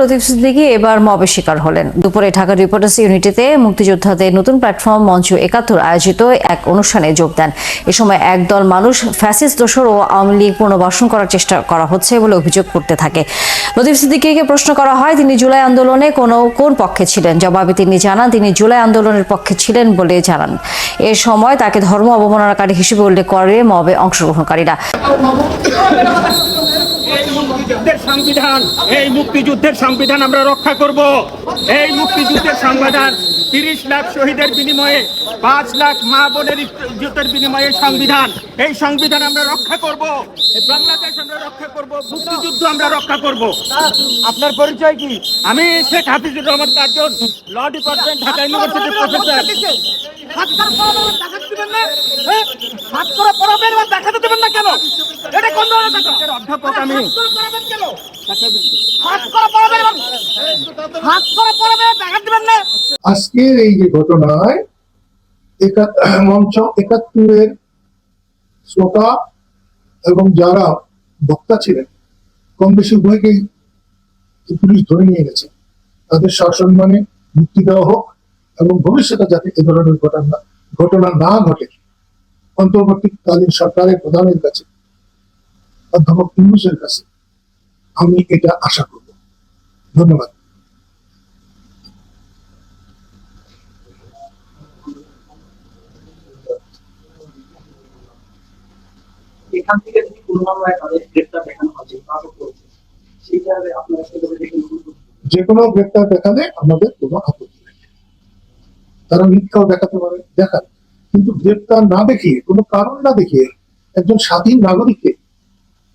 লতিফ সিদ্দিকী এবার মবে শিকার হলেন। দুপুরে ঢাকা রিপোর্টার্স ইউনিটিতে মুক্তিযোদ্ধাদের নতুন প্ল্যাটফর্ম মঞ্চ একাত্তর আয়োজিত এক অনুষ্ঠানে যোগ দেন। এ সময় একদল মানুষ ফ্যাসিস্ট দোসর ও আওয়ামী লীগ পুনর্বাসন করার চেষ্টা করা হচ্ছে বলে অভিযোগ করতে থাকে। লতিফ সিদ্দিকীকে প্রশ্ন করা হয়, তিনি জুলাই আন্দোলনে কোনো, কোন পক্ষে ছিলেন? জবাবে তিনি জানান, তিনি জুলাই আন্দোলনের পক্ষে ছিলেন বলে জানান। এ সময় তাকে ধর্ম অবমাননাকারী হিসেবে উল্লেখ করে মবে অংশগ্রহণকারীরা। সংবিধান, এই মুক্তিযুদ্ধের সংবিধান আমরা রক্ষা করব। এই মুক্তিযুদ্ধের সংবিধান তিরিশ লাখ শহীদের বিনিময়ে, পাঁচ লাখ মা বোনের ইজ্জতের বিনিময়ে সংবিধান, এই সংবিধান আমরা রক্ষা করব। বাংলাদেশ আমরা রক্ষা করব, মুক্তিযুদ্ধ আমরা রক্ষা করব। আপনার পরিচয় কি? আমি Sheikh Hafizur Rahman Curzon law department Dhaka ইউনিভার্সিটির প্রফেসর। হাত করা পড়াবেন না, দেখাতে দিবেন না? হাত করা পড়াবেন বা দেখাতে দিবেন না কেন? এটা কোন ধরনের কথা? অধ্যাপক আমি হাত করা পড়াবেন হাত করা পড়াবেন এবং- হাত করা পড়াবেন আর দেখাতে দিবেন না? আজকের এই যে ঘটনায় মঞ্চ একাত্তরের শ্রোতা এবং যারা বক্তা ছিলেন কম বেশি উভয়কেই পুলিশ ধরে নিয়ে গেছে তাদের সসম্মানে মুক্তি দেওয়া হোক এবং ভবিষ্যতে যাতে এ ধরনের ঘটনা ঘটনা না ঘটে অন্তর্বর্তীকালীন সরকারের প্রধানের কাছে অধ্যাপক ইউনুসের কাছে আমি এটা আশা করব। ধন্যবাদ। এখান থেকে যদি কোনো মামলায় তাদের গ্রেপ্তার দেখানো হচ্ছে আটক করেছে সেইটা আপনারা সেভাবে দেখে যে কোনো গ্রেপ্তার দেখালে আমাদের কোনো আপত্তি তারা মিথ্যাও দেখাতে পারে দেখান কিন্তু গ্রেপ্তার না দেখিয়ে কোনো কারণ না দেখিয়ে একজন স্বাধীন নাগরিককে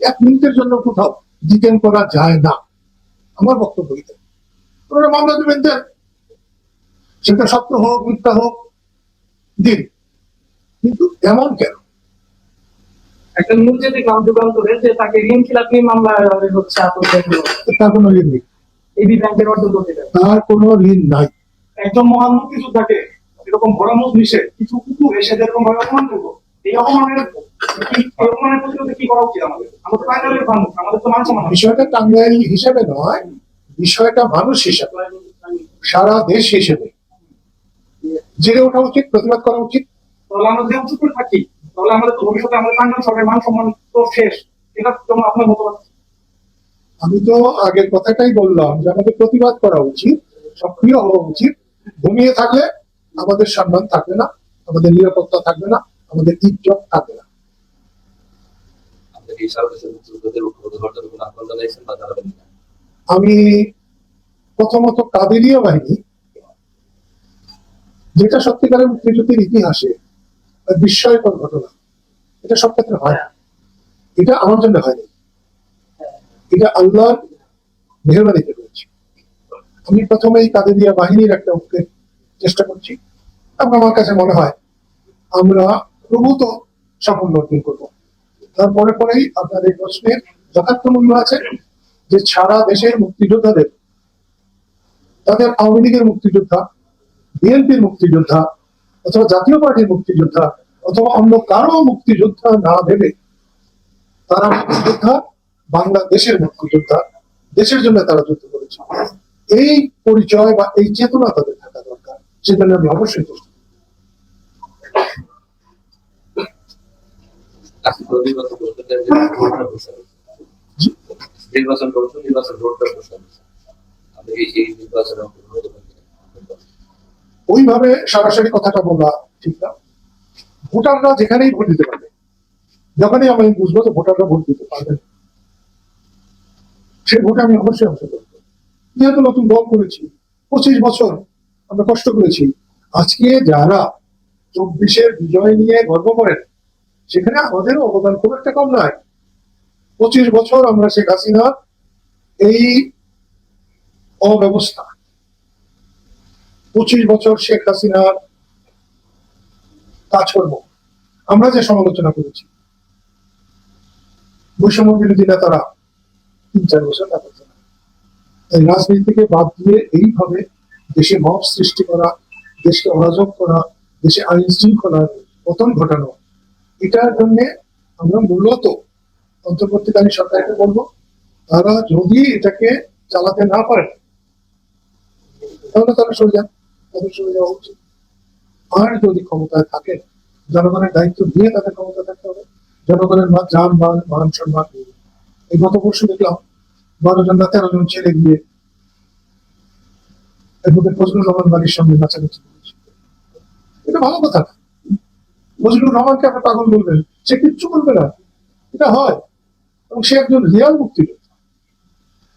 এক মিনিটের জন্য কোথাও ডিটেন করা যায় না। আমার বক্তব্য এটা ওনারা মামলা দেবেন দেন। সেটা সত্য হোক মিথ্যা হোক দিন। কিন্তু এমন কেন? একটা যে দেখলাম তাকে ঋণ খিলাপি মামলা হচ্ছে তার কোনো ঋণ নেই। এবি ব্যাংকের অর্থ তার কোনো ঋণ নাই। একজন মহান মুক্তিযোদ্ধাকে এরকম ভরামুখ মিশে কিছু কুকুর এসে যেরকম ভাবে অপমান করব এই অপমানের এই অপমানের প্রতিরোধে কি করা উচিত আমাদের? আমরা তো টাঙ্গাইলের মানুষ আমাদের তো মান সম্মান বিষয়টা টাঙ্গাইল হিসেবে নয় বিষয়টা মানুষ হিসেবে সারা দেশ হিসেবে। জেগে ওঠা উচিত প্রতিবাদ করা উচিত। তাহলে আমরা করে থাকি তাহলে আমাদের তো ভবিষ্যতে আমাদের টাঙ্গাইল সরকারের মান সম্মান তো শেষ। এটা আপনার মতবাদ আমি তো আগের কথাটাই বললাম যে আমাদের প্রতিবাদ করা উচিত সক্রিয় হওয়া উচিত। ঘুমিয়ে থাকলে আমাদের সম্মান থাকবে না আমাদের নিরাপত্তা থাকবে না আমাদের ইজ্জত থাকবে না। আমি প্রথমত কাদেরিয়া বাহিনী যেটা সত্যিকারের মুক্তিযুদ্ধের ইতিহাসে বিস্ময়কর ঘটনা এটা সব ক্ষেত্রে হয় না। এটা আমার জন্য হয়নি। এটা আল্লাহর মেহরবানিতে আমি প্রথমেই কাদেরিয়া বাহিনীর একটা উঠতে চেষ্টা করছি। এবং আমার কাছে মনে হয় আমরা প্রভূত সাফল্য অর্জন করব। তারপরে পরেই আপনার এই প্রশ্নের যথার্থ মূল্য আছে যে সারা দেশের মুক্তিযোদ্ধাদের, তাদের আওয়ামী লীগের মুক্তিযোদ্ধা, বিএনপির মুক্তিযোদ্ধা, অথবা জাতীয় পার্টির মুক্তিযোদ্ধা, অথবা অন্য কারও মুক্তিযোদ্ধা না ভেবে তারা মুক্তিযোদ্ধা, বাংলাদেশের মুক্তিযোদ্ধা, দেশের জন্য তারা যুদ্ধ করেছে। এই পরিচয় বা এই চেতনা তাদের থাকা দরকার সেজন্য আমি অবশ্যই প্রস্তুত। নির্বাচন। নির্বাচন ভোটটা। এই নির্বাচনে? ওইভাবে সরাসরি কথাটা বলা ঠিক না ভোটাররা যেখানেই ভোট দিতে পারবে যখনই আমি বুঝব তো ভোটাররা ভোট দিতে পারবে সেই ভোটে আমি অবশ্যই অংশগ্রহণ যেহেতু নতুন দল করেছি, পঁচিশ বছর আমরা কষ্ট করেছি। আজকে যারা চব্বিশের বিজয় নিয়ে গর্ব করেন, সেখানে আমাদেরও অবদান খুব একটা কম নয়। পঁচিশ বছর আমরা শেখ হাসিনা এই অব্যবস্থা। পঁচিশ বছর শেখ হাসিনার কাজকর্ম। আমরা যে সমালোচনা করেছি বৈষম্য বিরোধী নেতারা তিন চার বছর তা না এই রাজনীতি থেকে বাদ দিয়ে এইভাবে দেশে মব সৃষ্টি করা, দেশকে অরাজক করা, দেশে আইন শৃঙ্খলার পতন ঘটানো, এটার জন্য আমরা মূলত অন্তর্বর্তীকালীন সরকারকে বলব, তারা যদি এটাকে চালাতে না পারেন তাহলে তারা সরে যান, তাদের সরে যাওয়া উচিত। আর যদি ক্ষমতায় থাকে, জনগণের দায়িত্ব দিয়ে তাদের ক্ষমতা থাকতে হবে, জনগণের যান মান মান, সম্মান, এই গত পরশু দেখলাম বারো জন না তেরো জন ছেড়ে গিয়ে এরপরে ফজলুর রহমান বাড়ির সঙ্গে করেছে। এটা ভালো কথা। না ফজলুর রহমানকে আপনি পাগল বলবেন, সে কিচ্ছু বলবে না। এটা হয়। এবং সে একজন রিয়াল মুক্তিযোদ্ধা।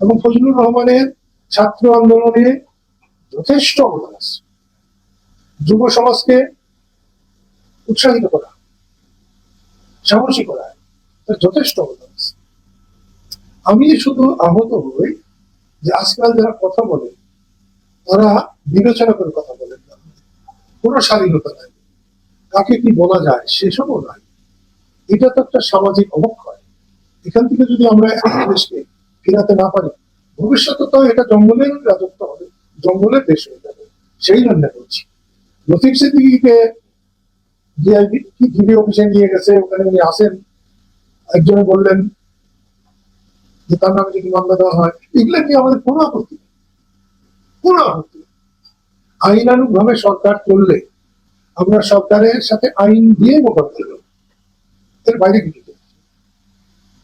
এবং ফজলুর রহমানের ছাত্র আন্দোলনে যথেষ্ট অবদান আছে। যুব সমাজকে উৎসাহিত করা, সাহসী করা, তার যথেষ্ট অবদান। আমি শুধু আহত হই যে আজকাল যারা কথা বলে, তারা বিবেচনা করে কথা বলেন না। কোনো স্বাধীনতা নাই। কাকে কি বলা যায়, সেসবও নাই। এটা তো একটা সামাজিক অবক্ষয়। এখান থেকে যদি আমরা দেশকে ফেরাতে না পারি, ভবিষ্যতে তো এটা জঙ্গলের রাজত্ব হবে জঙ্গলের দেশ হয়ে যাবে। সেই জন্য বলছি। লতিফ সিদ্দিকিকে ডিআইবি কি ডিবি অফিসে নিয়ে গেছে, ওখানে উনি আসেন। একজনে বললেন তার নামে যদি মামলা দেওয়া হয়, এগুলো নিয়ে আমাদের কোনো আপত্তি। কোনো আপত্তি নেই। ভাবে সরকার চললে আমরা সরকারের সাথে আইন দিয়ে মোকাবিলা করব। এর বাইরে কিছু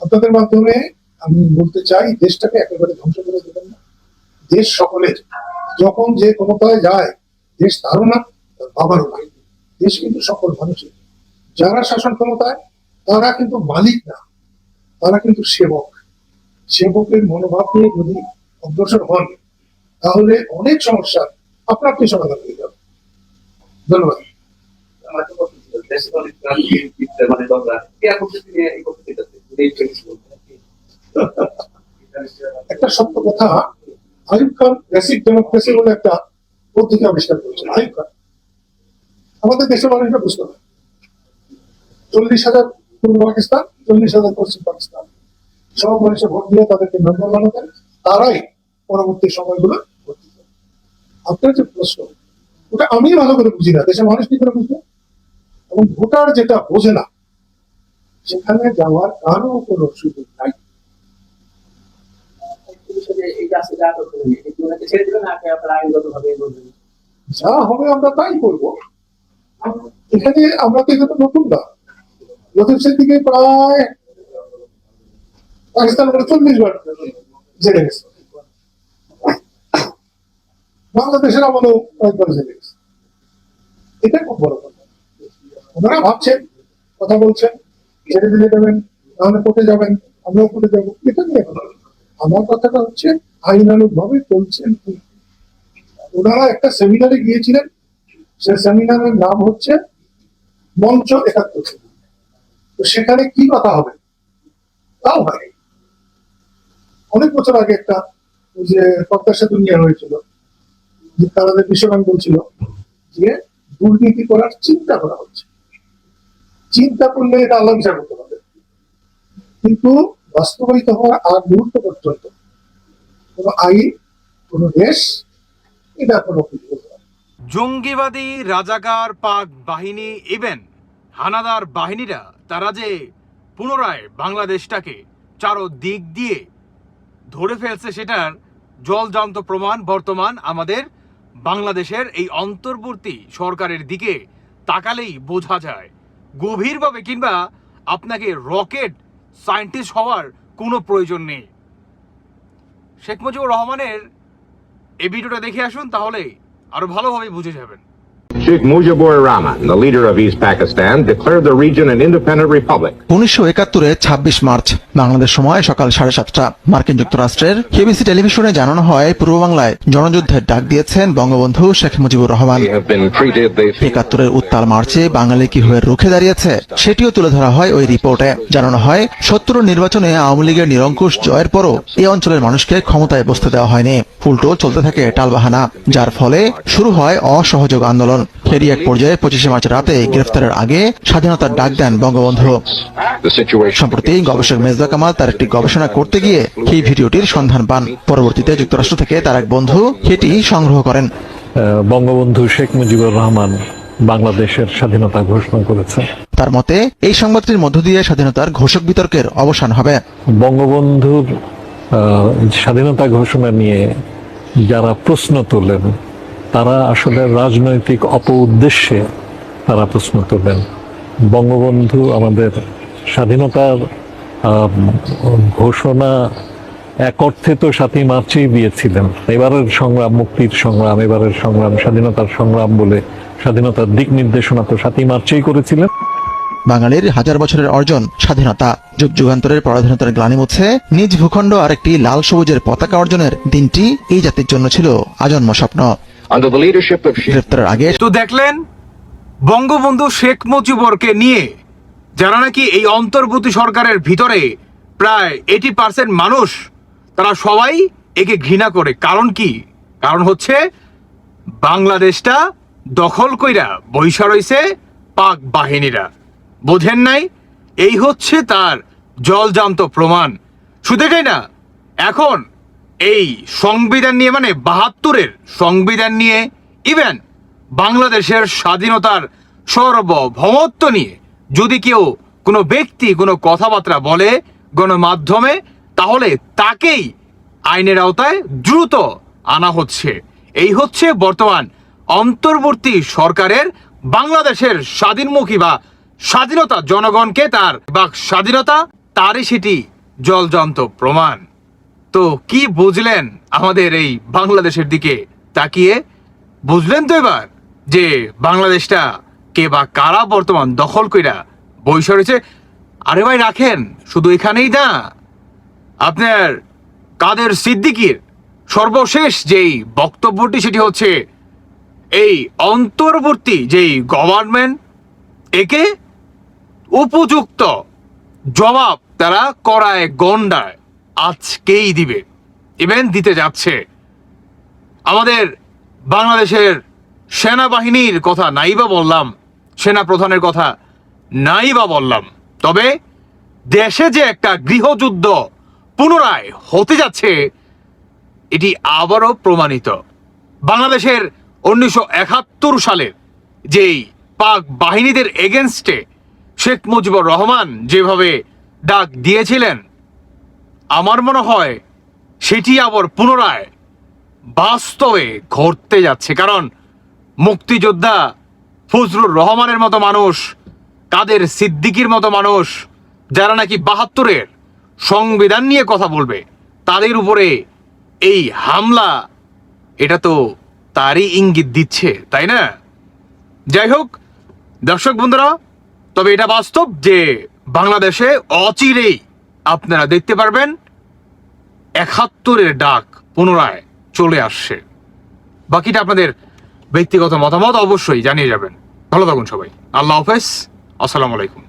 আপনাদের মাধ্যমে আমি বলতে চাই, দেশটাকে একেবারে ধ্বংস করে দেবেন না। দেশ সকলের, যখন যে ক্ষমতায় যায়, দেশ তারও না তার বাবারও না দেশ কিন্তু সকল মানুষের। যারা শাসন ক্ষমতায়, তারা কিন্তু মালিক না। তারা কিন্তু সেবক। সেবকের মনোভাব নিয়ে যদি অগ্রসর হন, তাহলে অনেক সমস্যা আপনার আপনি সমাধান হয়ে যাবে। ধন্যবাদ। একটা সত্য কথা আইব খান বেসিক ডেমোক্রেসি বলে একটা পদ্ধতি আবিষ্কার করেছেন আইব খান। আমাদের দেশের মানুষরা বুঝতে পারে। চল্লিশ হাজার পূর্ব পাকিস্তান, চল্লিশ হাজার পশ্চিম পাকিস্তান। সব মানুষের ভোট দিয়ে তাদেরকে মেম্বার বানাতেন তারাই পরবর্তী সময়গুলো ভোট দিতেন। আপনার যে প্রশ্ন ওটা আমি ভালো করে বুঝি না দেশের মানুষ কি করে বুঝবে এবং ভোটার যেটা বোঝে না সেখানে যাওয়ার কারও কোনো সুযোগ নাই। যে হবে, আমরা তাই করব। এখানে আমরা তো এখানে নতুন না। লতিফ সিদ্দিকে প্রায় পাকিস্তান করে চল্লিশ বার জেলে গেছে। বাংলাদেশের আমলেও কয়েকবার জেলে গেছে। এটা খুব বড় কথা। ওনারা ভাবছেন, কথা বলছেন, ছেড়ে দিলে দেবেন তাহলে কোর্টে যাবেন, আমরাও কোর্টে যাব। এটা নিয়ে আমার কথাটা হচ্ছে আইনানুগ ভাবে চলছেন ওনারা একটা সেমিনারে গিয়েছিলেন। সে সেমিনারের নাম হচ্ছে মঞ্চ একাত্তর। তো সেখানে কি কথা হবে? তাও হয়। অনেক বছর আগে একটা যে পদ্মা সেতু নিয়ে হয়েছিল, যে তাদের বিশ্বব্যাংক বলছিল, যে দুর্নীতি করার চিন্তা করা হচ্ছে চিন্তা করলে এটা আল্লাহ বিচার করতে পারবে কিন্তু বাস্তবায়িত হওয়ার আর মুহূর্ত পর্যন্ত কোনো আইন, কোনো দেশ এটা কোনো। জঙ্গিবাদী, রাজাকার, পাক বাহিনী ইভেন হানাদার বাহিনীরা, তারা যে পুনরায় বাংলাদেশটাকে চারো দিক দিয়ে ধরে ফেলছে সেটার জলজান্ত প্রমাণ বর্তমান আমাদের বাংলাদেশের এই অন্তর্বর্তী সরকারের দিকে তাকালেই বোঝা যায়। গভীরভাবে কিংবা আপনাকে রকেট সায়েন্টিস্ট হওয়ার কোনো প্রয়োজন নেই। শেখ মুজিবুর রহমানের এই ভিডিওটা দেখে আসুন, তাহলে আরও ভালোভাবে বুঝে যাবেন। Sheikh Mujibur Rahman, the leader of East Pakistan, declared the region an independent republic. উনিশশো একাত্তরে ছাব্বিশ মার্চ বাংলাদেশ সময় সকাল সাড়ে সাতটা। মার্কিন যুক্তরাষ্ট্রের কেবিসি টেলিভিশনে জানানো হয় পূর্ব বাংলায় জনযুদ্ধের ডাক দিয়েছেন বঙ্গবন্ধু শেখ মুজিবুর রহমান। একাত্তরের উত্তাল মার্চে বাঙালি কি হয়ে রুখে দাঁড়িয়েছে সেটিও তুলে ধরা হয় ওই রিপোর্টে। জানানো হয় সত্তর নির্বাচনে আওয়ামী লীগের নিরঙ্কুশ জয়ের পরও এই অঞ্চলের মানুষকে ক্ষমতায় বসতে দেওয়া হয়নি। উল্টো চলতে থাকে টালবাহানা যার ফলে শুরু হয় অসহযোগ আন্দোলন। ফেরি এক পর্যায়ে পঁচিশে মার্চ রাতে গ্রেফতারের আগে স্বাধীনতার ডাক দেন বঙ্গবন্ধু। সম্প্রতি গবেষক মেজবা কামাল তার একটি গবেষণা করতে গিয়ে এই ভিডিওটির সন্ধান পান। পরবর্তীতে যুক্তরাষ্ট্র থেকে তার এক বন্ধু এটি সংগ্রহ করেন। বঙ্গবন্ধু শেখ মুজিবুর রহমান বাংলাদেশের স্বাধীনতা ঘোষণা করেছে তার মতে এই সংবাদটির মধ্য দিয়ে স্বাধীনতার ঘোষক বিতর্কের অবসান হবে। বঙ্গবন্ধুর স্বাধীনতা ঘোষণা নিয়ে যারা প্রশ্ন তোলেন তারা আসলে রাজনৈতিক অপ উদ্দেশ্যে তারা প্রশ্ন তোলেন বঙ্গবন্ধু আমাদের স্বাধীনতার ঘোষণা এক অর্থে তো সাতই মার্চেই দিয়েছিলেন। এবারের সংগ্রাম, মুক্তির সংগ্রাম, এবারের সংগ্রাম, স্বাধীনতার সংগ্রাম বলে স্বাধীনতার দিক নির্দেশনা তো সাতই মার্চেই করেছিলেন। বাঙালির হাজার বছরের অর্জন, স্বাধীনতা, যুগ যুগান্তরের পরাধীনতার গ্লানি মুছে নিজ ভূখণ্ড আর একটি লাল সবুজের পতাকা অর্জনের দিনটি এই জাতির জন্য ছিল আজন্ম স্বপ্ন। Under the leadership of গ্রেপ্তারের আগে তো দেখলেন বঙ্গবন্ধু শেখ মুজিবরকে নিয়ে যারা নাকি এই অন্তর্বর্তী সরকারের ভিতরে প্রায় এইটি পার্সেন্ট মানুষ তারা সবাই একে ঘৃণা করে। কারণ কি? কারণ হচ্ছে বাংলাদেশটা দখল কইরা বৈশা রইছে পাক বাহিনীরা। বোঝেন নাই? এই হচ্ছে তার জলজান্ত প্রমাণ। শুধু না এখন এই সংবিধান নিয়ে মানে বাহাত্তরের সংবিধান নিয়ে ইভেন বাংলাদেশের স্বাধীনতার সার্বভৌমত্ব নিয়ে যদি কেউ কোনো ব্যক্তি কোনো কথাবার্তা বলে গণমাধ্যমে, তাহলে তাকেই আইনের আওতায় দ্রুত আনা হচ্ছে। এই হচ্ছে বর্তমান অন্তর্বর্তী সরকারের বাংলাদেশের স্বাধীনমুখী বা স্বাধীনতা জনগণকে তার বা স্বাধীনতা, তারই সেটি জলজন্ত প্রমাণ। তো কি বুঝলেন আমাদের এই বাংলাদেশের দিকে? তাকিয়ে বুঝলেন তো এবার যে বাংলাদেশটা কে বা কারা বর্তমান দখল কইরা বৈশ রয়েছে আরে ভাই, রাখেন, শুধু এখানেই না। আপনার কাদের সিদ্দিকির সর্বশেষ যেই বক্তব্যটি, সেটি হচ্ছে এই অন্তর্বর্তী যেই গভর্নমেন্ট একে উপযুক্ত জবাব তারা করায় গন্ডায়। আজকেই দিবে। ইভেন দিতে যাচ্ছে। আমাদের বাংলাদেশের সেনাবাহিনীর কথা নাই বা বললাম সেনা প্রধানের কথা নাই বা বললাম। তবে দেশে যে একটা গৃহযুদ্ধ পুনরায় হতে যাচ্ছে, এটি আবারও প্রমাণিত। বাংলাদেশের উনিশশো একাত্তর যেই পাক বাহিনীদের এগেনস্টে শেখ মুজিবুর রহমান যেভাবে ডাক দিয়েছিলেন আমার মনে হয় সেটি আবার পুনরায় বাস্তবে ঘটতে যাচ্ছে। কারণ মুক্তিযোদ্ধা ফজলুর রহমানের মতো মানুষ, কাদের সিদ্দিকির মতো মানুষ, যারা নাকি বাহাত্তরের সংবিধান নিয়ে কথা বলবে, তাদের উপরে এই হামলা, এটা তো তারই ইঙ্গিত দিচ্ছে, তাই না? যাই হোক, দর্শক বন্ধুরা, তবে এটা বাস্তব যে বাংলাদেশে অচিরেই আপনারা দেখতে পারবেন, একাত্তরের ডাক পুনরায় চলে আসছে। বাকিটা আপনাদের ব্যক্তিগত মতামত অবশ্যই জানিয়ে যাবেন। ভালো থাকুন সবাই। আল্লাহ হাফেজ। আসসালামু আলাইকুম।